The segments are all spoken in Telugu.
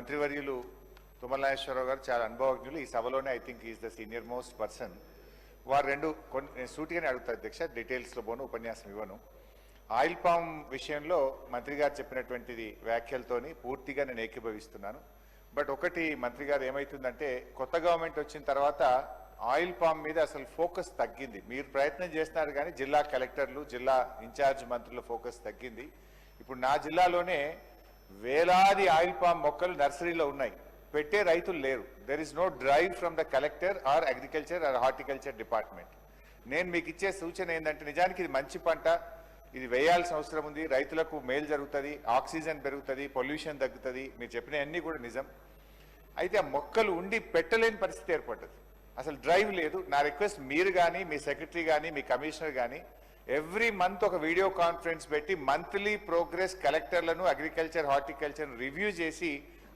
మంత్రివర్యులు తుమ్మల నాగేశ్వరరావు గారు చాలా అనుభవజ్ఞులు. ఈ సభలోనే I think is the senior most person వారు రెండు కొన్ని నేను సూటిగానే అడుగుతా అధ్యక్ష డీటెయిల్స్లో పోను ఉపన్యాసం ఇవ్వను. ఆయిల్ పామ్ విషయంలో మంత్రి గారు చెప్పినటువంటిది వ్యాఖ్యలతోని పూర్తిగా నేను ఏకీభవిస్తున్నాను. బట్ ఒకటి మంత్రి గారు ఏమైతుందంటే కొత్త గవర్నమెంట్ వచ్చిన తర్వాత ఆయిల్ పామ్ మీద అసలు ఫోకస్ తగ్గింది. మీరు ప్రయత్నం చేస్తున్నారు కానీ జిల్లా కలెక్టర్లు జిల్లా ఇన్ఛార్జ్ మంత్రుల ఫోకస్ తగ్గింది. ఇప్పుడు నా జిల్లాలోనే వేలాది ఆయిల్ పామ్ మొక్కలు నర్సరీలో ఉన్నాయి. పెట్టే రైతులు లేరు. There is no drive from the collector or agriculture or horticulture department నేను మీకు ఇచ్చే సూచన ఏంటంటే నిజానికి ఇది మంచి పంట. ఇది వేయాల్సిన అవసరం ఉంది. రైతులకు మేలు జరుగుతుంది ఆక్సిజన్ పెరుగుతుంది పొల్యూషన్ తగ్గుతుంది. మీరు చెప్పినవన్నీ కూడా నిజం. అయితే ఆ మొక్కలు ఉండి పెట్టలేని పరిస్థితి ఏర్పడ్డది. అసలు డ్రైవ్ లేదు. నా రిక్వెస్ట్ మీరు కానీ మీ సెక్రటరీ కానీ మీ కమిషనర్ కానీ ఎవ్రీ మంత్ ఒక వీడియో కాన్ఫరెన్స్ పెట్టి మంత్లీ ప్రోగ్రెస్ కలెక్టర్లను అగ్రికల్చర్ హార్టికల్చర్ రివ్యూ చేసి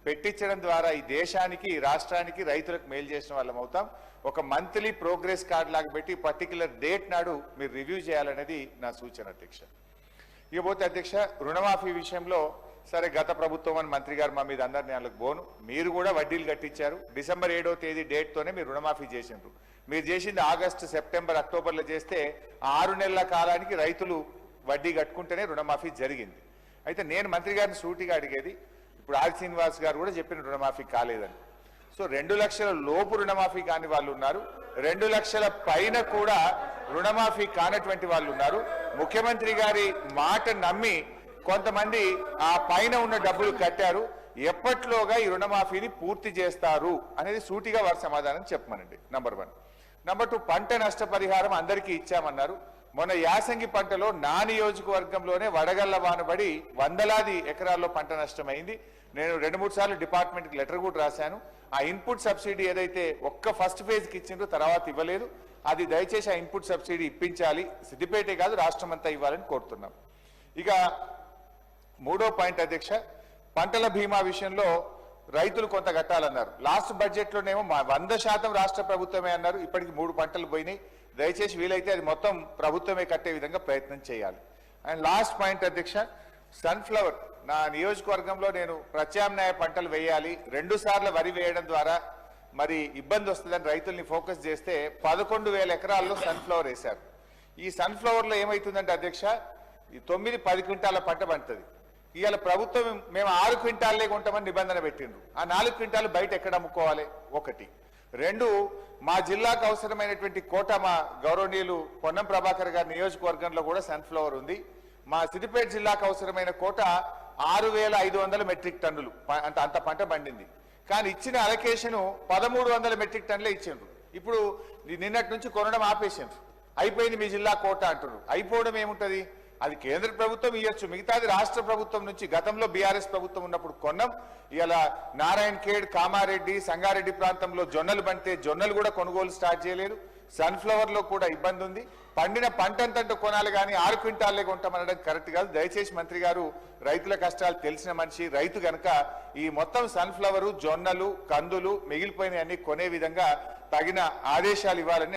పెట్టించడం ద్వారా ఈ దేశానికి రాష్ట్రానికి రైతులకు మేలు చేసిన వాళ్ళం అవుతాం. ఒక మంత్లీ ప్రోగ్రెస్ కార్డు లాగా పెట్టి పర్టికులర్ డేట్ నాడు మీరు రివ్యూ చేయాలనేది నా సూచన అధ్యక్ష. ఇకపోతే అధ్యక్ష రుణమాఫీ విషయంలో సరే గత ప్రభుత్వం అని మంత్రి గారు మా మీద అందరినీ వాళ్ళకి బోను మీరు కూడా వడ్డీలు కట్టించారు. డిసెంబర్ ఏడో తేదీ డేట్తోనే మీరు రుణమాఫీ చేసినారు మీరు చేసింది ఆగస్టు సెప్టెంబర్ అక్టోబర్లో చేస్తే ఆరు నెలల కాలానికి రైతులు వడ్డీ కట్టుకుంటేనే రుణమాఫీ జరిగింది. అయితే నేను మంత్రి గారిని సూటిగా అడిగేది ఇప్పుడు ఆది శ్రీనివాస్ గారు కూడా చెప్పిన రుణమాఫీ కాలేదని. సో రెండు లక్షల లోపు రుణమాఫీ కాని వాళ్ళు ఉన్నారు రెండు లక్షల పైన కూడా రుణమాఫీ కానటువంటి వాళ్ళు ఉన్నారు. ముఖ్యమంత్రి గారి మాట నమ్మి కొంతమంది ఆ పైన ఉన్న డబ్బులు కట్టారు ఎప్పట్లోగా ఈ రుణమాఫీని పూర్తి చేస్తారు అనేది సూటిగా వారి సమాధానం చెప్పమనండి. నంబర్ వన్ నెంబర్ టూ పంట నష్టపరిహారం అందరికీ ఇచ్చామన్నారు. మొన్న యాసంగి పంటలో నా నియోజకవర్గంలోనే వడగళ్ళ వానబడి వందలాది ఎకరాల్లో పంట నష్టమైంది. నేను రెండు మూడు సార్లు డిపార్ట్మెంట్కి లెటర్ కూడా రాశాను. ఆ ఇన్పుట్ సబ్సిడీ ఏదైతే ఒక్క ఫస్ట్ ఫేజ్కి ఇచ్చిండ్రో తర్వాత ఇవ్వలేదు. అది దయచేసి ఆ ఇన్పుట్ సబ్సిడీ ఇప్పించాలి. సిద్దిపేటే కాదు రాష్ట్రం అంతా ఇవ్వాలని కోరుతున్నాం. ఇక మూడో పాయింట్ అధ్యక్ష పంటల బీమా విషయంలో రైతులు కొంత కట్టాలన్నారు. లాస్ట్ బడ్జెట్లోనేమో మా వంద శాతం రాష్ట్ర ప్రభుత్వమే అన్నారు. ఇప్పటికి మూడు పంటలు పోయినాయి. దయచేసి వీలైతే అది మొత్తం ప్రభుత్వమే కట్టే విధంగా ప్రయత్నం చేయాలి. అండ్ లాస్ట్ పాయింట్ అధ్యక్ష సన్ఫ్లవర్. నా నియోజకవర్గంలో నేను ప్రత్యామ్నాయ పంటలు వేయాలి. రెండు సార్లు వరి వేయడం ద్వారా మరి ఇబ్బంది వస్తుందని రైతుల్ని ఫోకస్ చేస్తే పదకొండు వేల ఎకరాల్లో సన్ఫ్లవర్ వేశారు. ఈ సన్ఫ్లవర్లో ఏమవుతుందంటే అధ్యక్ష ఈ తొమ్మిది పది క్వింటాల పంట పండుతుంది. ఇవాళ ప్రభుత్వం మేము ఆరు క్వింటాలే కొంటామని నిబంధన పెట్టిండ్రు. ఆ నాలుగు క్వింటాలు బయట ఎక్కడ అమ్ముకోవాలి? ఒకటి. రెండు మా జిల్లాకు అవసరమైనటువంటి కోట మా గౌరవనీయులు పొన్నం ప్రభాకర్ గారి నియోజకవర్గంలో కూడా సన్ఫ్లవర్ ఉంది. మా సిద్దిపేట జిల్లాకు అవసరమైన కోట ఆరు వేల ఐదు వందల మెట్రిక్ టన్నులు. అంటే అంత అంత పంట పండింది. కానీ ఇచ్చిన అలకేషన్ పదమూడు వందల మెట్రిక్ టన్నులే ఇచ్చిండ్రు. ఇప్పుడు నిన్నటి నుంచి కొనడం ఆపేసిండ్రు. అయిపోయింది మీ జిల్లా కోట అంటున్నారు అయిపోవడం ఏముంటుంది? అది కేంద్ర ప్రభుత్వం ఇవ్వచ్చు మిగతాది రాష్ట్ర ప్రభుత్వం నుంచి గతంలో బీఆర్ఎస్ ప్రభుత్వం ఉన్నప్పుడు కొన్నాం. ఇలా నారాయణ ఖేడ్ కామారెడ్డి సంగారెడ్డి ప్రాంతంలో జొన్నలు పండితే జొన్నలు కూడా కొనుగోలు స్టార్ట్ చేయలేదు. సన్ఫ్లవర్లో కూడా ఇబ్బంది ఉంది పండిన పంట అంతంటూ కొనాలి కానీ ఆరు క్వింటాల్లే కొంటామనడం కరెక్ట్ కాదు. దయచేసి మంత్రి గారు రైతుల కష్టాలు తెలిసిన మనిషి రైతు గనక ఈ మొత్తం సన్ఫ్లవరు జొన్నలు కందులు మిగిలిపోయినవన్నీ కొనే విధంగా తగిన ఆదేశాలు ఇవ్వాలని